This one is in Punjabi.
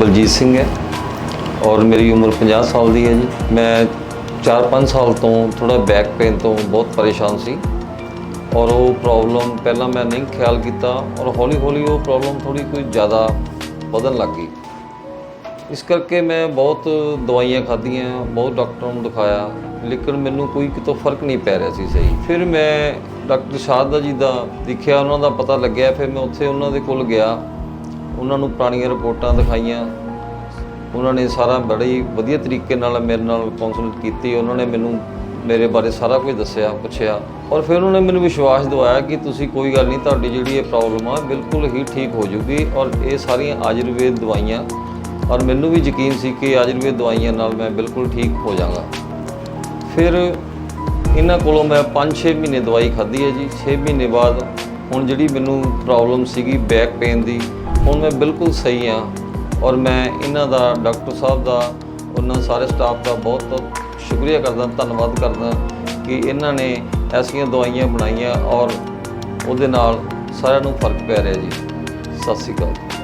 ਬਲਜੀਤ ਸਿੰਘ ਹੈ ਔਰ ਮੇਰੀ ਉਮਰ 50 ਸਾਲ ਦੀ ਹੈ ਜੀ। ਮੈਂ 4-5 ਸਾਲ ਤੋਂ ਥੋੜਾ ਬੈਕ ਪੇਨ ਤੋਂ ਬਹੁਤ ਪਰੇਸ਼ਾਨ ਸੀ ਔਰ ਉਹ ਪ੍ਰੋਬਲਮ ਪਹਿਲਾਂ ਮੈਂ ਨਹੀਂ ਖਿਆਲ ਕੀਤਾ ਔਰ ਹੌਲੀ-ਹੌਲੀ ਉਹ ਪ੍ਰੋਬਲਮ ਥੋੜੀ ਕੋਈ ਜ਼ਿਆਦਾ ਵਧਣ ਲੱਗ ਗਈ। ਇਸ ਕਰਕੇ ਮੈਂ ਬਹੁਤ ਦਵਾਈਆਂ ਖਾਧੀਆਂ, ਬਹੁਤ ਡਾਕਟਰਾਂ ਨੂੰ ਦਿਖਾਇਆ, ਲੇਕਿਨ ਮੈਨੂੰ ਕੋਈ ਕਿਤੋਂ ਫ਼ਰਕ ਨਹੀਂ ਪੈ ਰਿਹਾ ਸੀ ਸਹੀ। ਫਿਰ ਮੈਂ ਡਾਕਟਰ ਸ਼ਾਹਦਾ ਜੀ ਦਾ ਦੇਖਿਆ, ਉਹਨਾਂ ਦਾ ਪਤਾ ਲੱਗਿਆ, ਫਿਰ ਮੈਂ ਉੱਥੇ ਉਹਨਾਂ ਦੇ ਕੋਲ ਗਿਆ। ਉਹਨਾਂ ਨੂੰ ਪੁਰਾਣੀਆਂ ਰਿਪੋਰਟਾਂ ਦਿਖਾਈਆਂ। ਉਹਨਾਂ ਨੇ ਸਾਰਾ ਬੜੇ ਵਧੀਆ ਤਰੀਕੇ ਨਾਲ ਮੇਰੇ ਨਾਲ ਕੰਸਲਟ ਕੀਤੀ। ਉਹਨਾਂ ਨੇ ਮੈਨੂੰ ਮੇਰੇ ਬਾਰੇ ਸਾਰਾ ਕੁਝ ਦੱਸਿਆ, ਪੁੱਛਿਆ। ਔਰ ਫਿਰ ਉਹਨਾਂ ਨੇ ਮੈਨੂੰ ਵਿਸ਼ਵਾਸ ਦਿਵਾਇਆ ਕਿ ਤੁਸੀਂ ਕੋਈ ਗੱਲ ਨਹੀਂ, ਤੁਹਾਡੀ ਜਿਹੜੀ ਇਹ ਪ੍ਰੋਬਲਮ ਆ, ਬਿਲਕੁਲ ਹੀ ਠੀਕ ਹੋ ਜੂਗੀ ਔਰ ਇਹ ਸਾਰੀਆਂ ਆਯੁਰਵੇਦ ਦਵਾਈਆਂ, ਔਰ ਮੈਨੂੰ ਵੀ ਯਕੀਨ ਸੀ ਕਿ ਆਯੁਰਵੇਦ ਦਵਾਈਆਂ ਨਾਲ ਮੈਂ ਬਿਲਕੁਲ ਠੀਕ ਹੋ ਜਾਵਾਂਗਾ। ਫਿਰ ਇਹਨਾਂ ਕੋਲੋਂ ਮੈਂ 5-6 ਮਹੀਨੇ ਦਵਾਈ ਖਾਧੀ ਹੈ ਜੀ। 6 ਮਹੀਨੇ ਬਾਅਦ ਹੁਣ ਜਿਹੜੀ ਮੈਨੂੰ ਪ੍ਰੋਬਲਮ ਸੀਗੀ ਬੈਕ ਪੇਨ ਦੀ ਹੁਣ ਮੈਂ ਬਿਲਕੁਲ ਸਹੀ ਹਾਂ ਔਰ ਮੈਂ ਇਹਨਾਂ ਦਾ, ਡਾਕਟਰ ਸਾਹਿਬ ਦਾ, ਉਹਨਾਂ ਸਾਰੇ ਸਟਾਫ ਦਾ ਬਹੁਤ ਸ਼ੁਕਰੀਆ ਕਰਦਾ, ਧੰਨਵਾਦ ਕਰਦਾ ਕਿ ਇਹਨਾਂ ਨੇ ਐਸੀਆਂ ਦਵਾਈਆਂ ਬਣਾਈਆਂ ਔਰ ਉਹਦੇ ਨਾਲ ਸਾਰਿਆਂ ਨੂੰ ਫ਼ਰਕ ਪੈ ਰਿਹਾ ਜੀ। ਸਤਿ ਸ਼੍ਰੀ ਅਕਾਲ।